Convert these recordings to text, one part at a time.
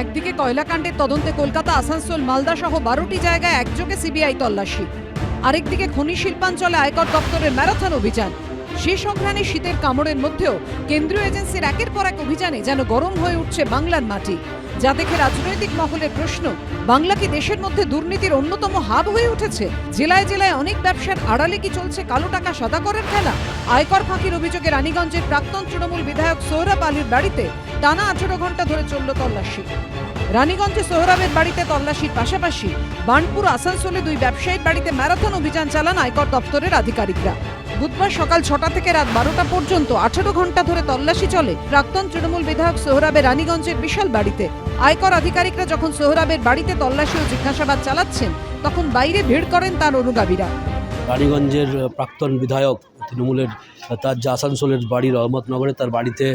একদিকে কয়লাকাণ্ডের তদন্তে কলকাতা, আসানসোল, মালদা সহ বারোটি জায়গায় একযোগে সিবিআই তল্লাশি। আরেকদিকে খনি শিল্পাঞ্চলে আয়কর দপ্তরের ম্যারাথন অভিযান। সেই সংগ্রামে শীতের কামড়ের মধ্যেও কেন্দ্রীয় এজেন্সির একের পর এক অভিযানে যেন গরম হয়ে উঠছে বাংলার মাটি। যা দেখে রাজনৈতিক মহলের প্রশ্ন, বাংলা কি দেশের মধ্যে দুর্নীতির অন্যতম হাব হয়ে উঠেছে? জেলায় জেলায় অনেক ব্যবসার আড়ালে কি চলছে কালো টাকা সাদা করার খেলা? আয়কর ফাঁকির অভিযোগে রানীগঞ্জের প্রাক্তন তৃণমূল বিধায়ক সোহরাব আলীর বাড়িতে টানা আঠেরো ঘণ্টা ধরে চলল তল্লাশি। রানীগঞ্জে সোহরাবের বাড়িতে তল্লাশির পাশাপাশি বার্নপুর, আসানসোলে দুই ব্যবসায়ীর বাড়িতে ম্যারাথন অভিযান চালান আয়কর দপ্তরের আধিকারিকরা। বুধবার সকাল ছটা থেকে রাত বারোটা পর্যন্ত আঠেরো ঘণ্টা ধরে তল্লাশি চলে। প্রাক্তন তৃণমূল বিধায়ক সোহরাবের রানীগঞ্জের বিশাল বাড়িতে। আয়কর আধিকারিকরা যখন সোহরাবের বাড়িতে তল্লাশি ও জিজ্ঞাসাবাদ চালাচ্ছেন, তখন বাইরে ভিড় করেন তার অনুগামীরা। রানীগঞ্জের প্রাক্তন বিধায়ক তৃণমূলের তার যে আসানসোলের বাড়ি রহমতনগরে তার বাড়িতে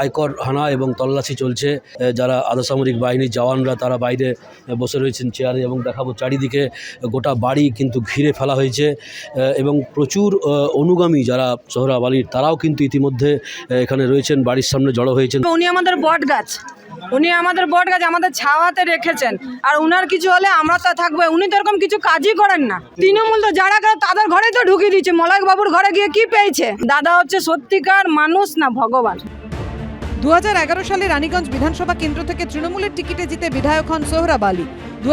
আয়কর হানা এবং তল্লাশি চলছে। যারা আধাসামরিক বাহিনীর জওয়ানরা, তারা বাইরে বসে রয়েছেন চেয়ারে এবং দেখাবো চারিদিকে গোটা বাড়ি কিন্তু ঘিরে ফেলা হয়েছে। এবং প্রচুর অনুগামী যারা সোহরাব আলীর, তারাও কিন্তু ইতিমধ্যে এখানে রয়েছেন, বাড়ির সামনে জড়ো হয়েছেন। উনি আমাদের বট গাছ উনি আমাদের বট গাছ আমাদের ছাওয়াতে রেখেছেন। আর উনার কিছু হলে আমরা তো থাকব, উনি তো এরকম কিছু কাজই করেন না। তৃণমূল তো যারা তাদের ঘরে তো ঢুকিয়ে দিচ্ছে। মলয় বাবুর ঘরে গিয়ে কি পেয়েছে? দাদা হচ্ছে সত্যিকার মানুষ না ভগবান। দু হাজার এগারো সালে রানীগঞ্জ বিধানসভা কেন্দ্র থেকে তৃণমূলের টিকিটে জিতে বিধায়ক হন সোহরাব আলী। দু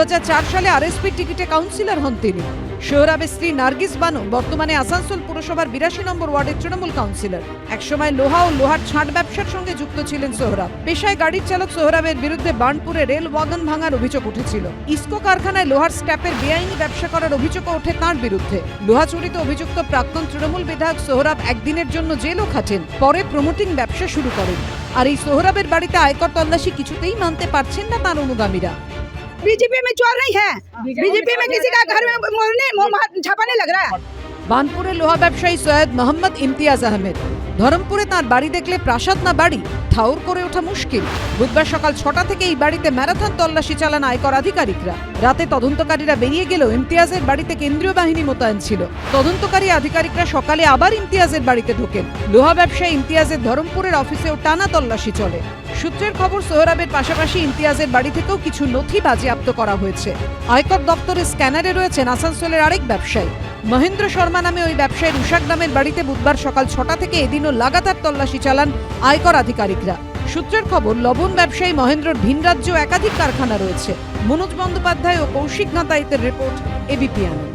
সালে আরএসপির টিকিটে কাউন্সিলর হন তিনি। সোহরাবের স্ত্রী নার্গিস বানু বর্তমানে আসানসোল পুরসভার বিরাশি নম্বর ওয়ার্ডের তৃণমূল কাউন্সিলর। একসময় লোহা ও লোহার ছাঁট ব্যবসার সঙ্গে যুক্ত ছিলেন সোহরাব। পেশায় গাড়ির চালক সোহরাবের বিরুদ্ধে বার্নপুরে রেল ওয়াগন ভাঙার অভিযোগ উঠেছিল। ইস্কো কারখানায় লোহার স্ট্যাপের বেআইনি ব্যবসা করার অভিযোগও ওঠে তাঁর বিরুদ্ধে। লোহা চুরিতে অভিযুক্ত প্রাক্তন তৃণমূল বিধায়ক সোহরাব একদিনের জন্য জেলও খাটেন, পরে প্রমোটিং ব্যবসা শুরু করেন। আর এই সোহরাবের বাড়িতে আয়কর তল্লাশি কিছুতেই মানতে পারছেন না তার অনুগামীরা। बीजेपी में चोर नहीं है बीजेपी में किसी का घर में मोरने मुंह मार- छापाने लग रहा है বানপুরের লোহা ব্যবসায়ী সৈয়দ মোহাম্মদ ইমতিয়াজ আহমেদ ধরমপুরে তার বাড়ি দেখলে প্রাসাদ না বাড়ি ঠাউর করে ওঠা মুশকিল বুধবার সকাল ছটা থেকে এই বাড়িতে ম্যারাথন তল্লাশি চালান আয়কর আধিকারিকরা রাতে তদন্তকারীরা বেরিয়ে গেলেও ইমতিয়াজের বাড়িতে কেন্দ্রীয় বাহিনী মোতায়েন ছিল তদন্তকারী আধিকারিকরা সকালে আবার ইমতিয়াজের বাড়িতে ঢোকেন লোহা ব্যবসায়ী ইমতিয়াজের ধরমপুরের অফিসেও টানা তল্লাশি চলে সূত্রের খবর সোহরাবের পাশাপাশি ইমতিয়াজের বাড়ি থেকেও কিছু নথি বাজেয়াপ্ত করা হয়েছে। আয়কর দপ্তরের স্ক্যানারে রয়েছেন আসানসোলের আরেক ব্যবসায়ী। মহেন্দ্র শর্মা নামে ওই ব্যবসায়ীর উষাগ্রামের বাড়িতে বুধবার সকাল ছটা থেকে এদিনও লাগাতার তল্লাশি চালান আয়কর আধিকারিকরা। সূত্রের খবর, লবণ ব্যবসায়ী মহেন্দ্রর ভিন রাজ্য একাধিক কারখানা রয়েছে। মনোজ বন্দ্যোপাধ্যায় ও কৌশিক নাতাইতের report, ABP Ananda.